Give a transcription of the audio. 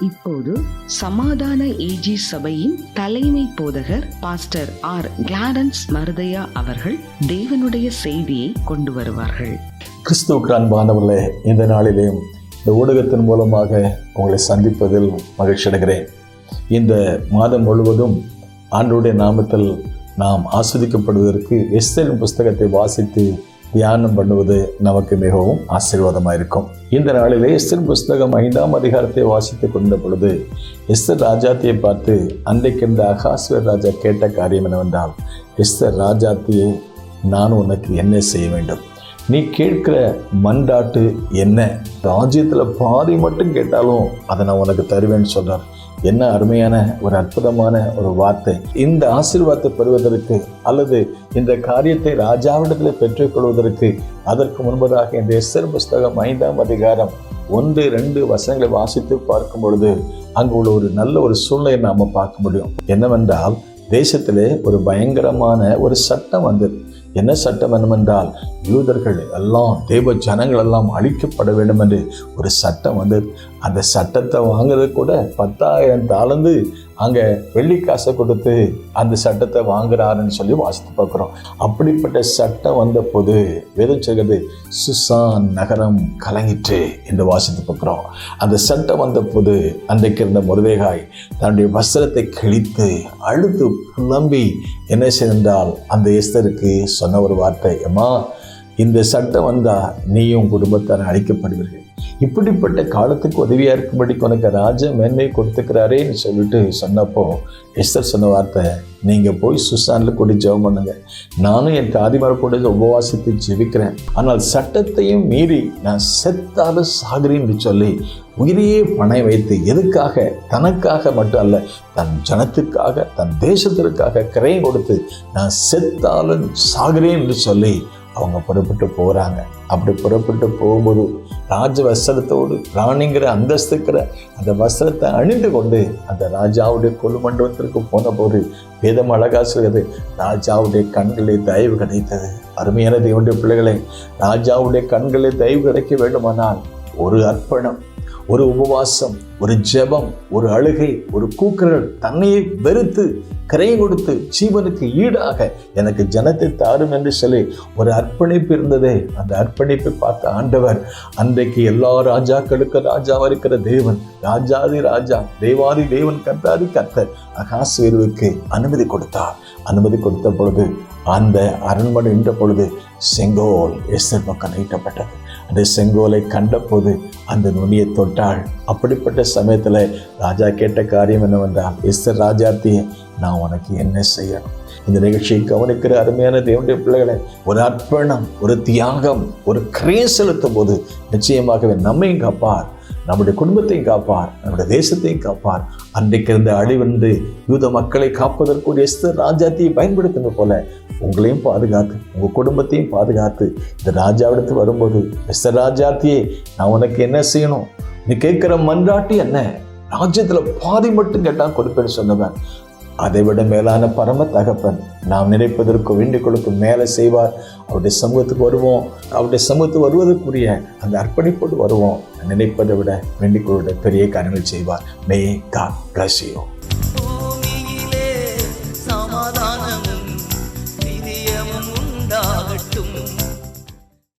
இப்போது சமாதான ஏஜி சபையின் தலைமை போதகர் பாஸ்டர் ஆர் கிளாரன்ஸ் மருதையா அவர்கள் தேவனுடைய செய்தியை கொண்டு வருவார்கள். கிறிஸ்துவுக்கு அன்பானவர்களே இந்த நாளிலேயும் இந்த ஊடகத்தின் மூலமாக உங்களை சந்திப்பதில் மகிழ்ச்சி அடைகிறேன். இந்த மாதம் முழுவதும் ஆண்டோடைய நாமத்தில் நாம் ஆஸ்வதிக்கப்படுவதற்கு எஸ்தரின் புஸ்தகத்தை வாசித்து தியானம் பண்ணுவது நமக்கு மிகவும் ஆசீர்வாதமாக இருக்கும். இந்த நாளிலே எஸ்தர் புஸ்தகம் ஐந்தாம் அதிகாரத்தை வாசித்து கொண்ட பொழுது எஸ்தர் ராஜாத்தியை பார்த்து அன்றைக்கு அகாஸ்வர் ராஜா கேட்ட காரியம் என்னவென்றால் எஸ்தர் ராஜாத்தியை நான் உனக்கு என்ன செய்ய வேண்டும்? நீ கேட்கிற மண்டாட்டு என்ன? ராஜ்யத்தில் பாதி மட்டும் கேட்டாலும் அதை நான் உனக்கு தருவேன்னு சொல்கிறார் என்ன அருமையான ஒரு அற்புதமான ஒரு வார்த்தை. இந்த ஆசீர்வாதத்தை பெறுவதற்கு அல்லது இந்த காரியத்தை ராஜாவிடத்தில் பெற்றுக்கொள்வதற்கு அதற்கு முன்பதாக இந்த எஸ்தர் புஸ்தகம் ஐந்தாம் அதிகாரம் ஒன்று ரெண்டு வசனங்களை வாசித்து பார்க்கும் பொழுது அங்கு உள்ள ஒரு நல்ல ஒரு சூழ்நிலையை நாம் பார்க்க முடியும். என்னவென்றால் தேசத்திலே ஒரு பயங்கரமான ஒரு சட்டம் வந்தது. என்ன சட்டம் என்னவென்றால் யூதர்கள் எல்லாம் தேவ ஜனங்கள் எல்லாம் அழிக்கப்பட வேண்டும் என்று ஒரு சட்டம் வந்தது அந்த சட்டத்தை வாங்குறது கூட பத்தாயிரம் தாழ்ந்து அங்கே வெள்ளிக்காசை கொடுத்து அந்த சட்டத்தை வாங்குறாருன்னு சொல்லி வாசித்து பார்க்குறோம். அப்படிப்பட்ட சட்டம் வந்த போது வேதம் சொல்கிறது சுசான் நகரம் கலங்கிற்று என்று வாசித்து பார்க்குறோம். அந்த சட்டம் வந்த போது அன்றைக்கு இருந்த முருதேகாய் தன்னுடைய வஸ்திரத்தை கிழித்து அழுது புலம்பி என்ன செய்தால் அந்த எஸ்தருக்கு சொன்ன ஒரு வார்த்தை அம்மா இந்த சட்டம் வந்தால் நீயும் குடும்பத்தார் அழைக்கப்படுவீர்கள். இப்படிப்பட்ட காலத்துக்கு உதவியாக இருக்கும்படி உனக்கு ராஜ மேன்மை கொடுத்துக்கிறாரேன்னு சொல்லிட்டு சொன்னப்போ எஸ்தர் சொன்ன வார்த்தை நீங்கள் போய் சுசானில் கூட ஜெபம் பண்ணுங்க. நானும் என் தாதிமார கூட உபவாசத்தை ஜெபிக்கிறேன். ஆனால் சட்டத்தையும் மீறி நான் செத்தாலும் சாகுறேன்னு சொல்லி உயிரையே பணம் வைத்து எதுக்காக? தனக்காக மட்டும் அல்ல தன் ஜனத்துக்காக தன் தேசத்திற்காக கிரையம் கொடுத்து நான் செத்தாலும் சாகுறேன் என்று சொல்லி அவங்க புறப்பட்டு போகிறாங்க அப்படி புறப்பட்டு போகும்போது ராஜ வஸ்திரத்தோடு ராணிங்கிற அந்தஸ்துக்கிற அந்த வஸ்திரத்தை அணிந்து கொண்டு அந்த ராஜாவுடைய கொலுமண்டபத்திற்கு போன போது வேதம் அழகா சொல்கிறது ராஜாவுடைய கண்களை தயவு கிடைத்தது. அருமையான தேவனுடைய பிள்ளைகளை ராஜாவுடைய கண்களை தயவு கிடைக்க வேண்டுமானால் ஒரு அர்ப்பணம் ஒரு உபவாசம் ஒரு ஜெபம் ஒரு அழுகை ஒரு கூக்குரல் தன்னையை வெறுத்து கரையை கொடுத்து ஜீவனுக்கு ஈடாக எனக்கு ஜனத்தை தாரும் என்று சொல்லி ஒரு அர்ப்பணிப்பு இருந்ததே. அந்த அர்ப்பணிப்பை பார்த்த ஆண்டவர் அன்றைக்கு எல்லா ராஜாக்களுக்கு ராஜாவாக இருக்கிற தேவன் ராஜாதி ராஜா தேவாதி தேவன் கர்த்தாதி கர்த்தர் அகாசுவேருவுக்கு அனுமதி கொடுத்தார். அனுமதி கொடுத்த பொழுது அந்த அரண்மனை நின்ற பொழுது செங்கோல் எஸ்எல் பக்கம் நீட்டப்பட்டது. அந்த செங்கோலை கண்டபோது அந்த நுனியை தொட்டாள். அப்படிப்பட்ட சமயத்தில் ராஜா கேட்ட காரியம் என்னவென்றால் எஸ்தர் ராஜாத்தியை நான் உனக்கு என்ன செய்யணும்? இந்த நிகழ்ச்சியை கவனிக்கிற அருமையான தேவனுடைய பிள்ளைகளை ஒரு அர்ப்பணம் ஒரு தியாகம் ஒரு கிரே செலுத்தும் போது நிச்சயமாகவே நம்மையும் காப்பார். நம்முடைய குடும்பத்தையும் காப்பார் நம்முடைய தேசத்தையும் காப்பார். அன்றைக்கு இருந்த அழிவென்று யூத மக்களை காப்பதற்குரிய எஸ்தர் ராஜாத்தியை பயன்படுத்தின போல உங்களையும் பாதுகாத்து உங்கள் குடும்பத்தையும் பாதுகாத்து இந்த ராஜாவிடத்து வரும்போது எஸ்தர் ராஜாத்தியே நான் உனக்கு என்ன செய்யணும்? நீ கேட்குற மன்றாட்டி என்ன? ராஜ்யத்தில் பாதி மட்டும் கேட்டால் கொடுப்பேன்னு சொன்னவன். அதைவிட மேலான பரம தகப்பன் நாம் நினைப்பதற்கு வேண்டிக் கொடுக்கும் மேலே செய்வார். அவருடைய சமூகத்துக்கு வருவோம். அவருடைய சமூகத்துக்கு வருவதற்குரிய அந்த அர்ப்பணிப்போடு வருவோம். நினைப்பதை விட வேண்டிக் பெரிய காரியங்கள் செய்வார். மே கா பிளஸ் யூ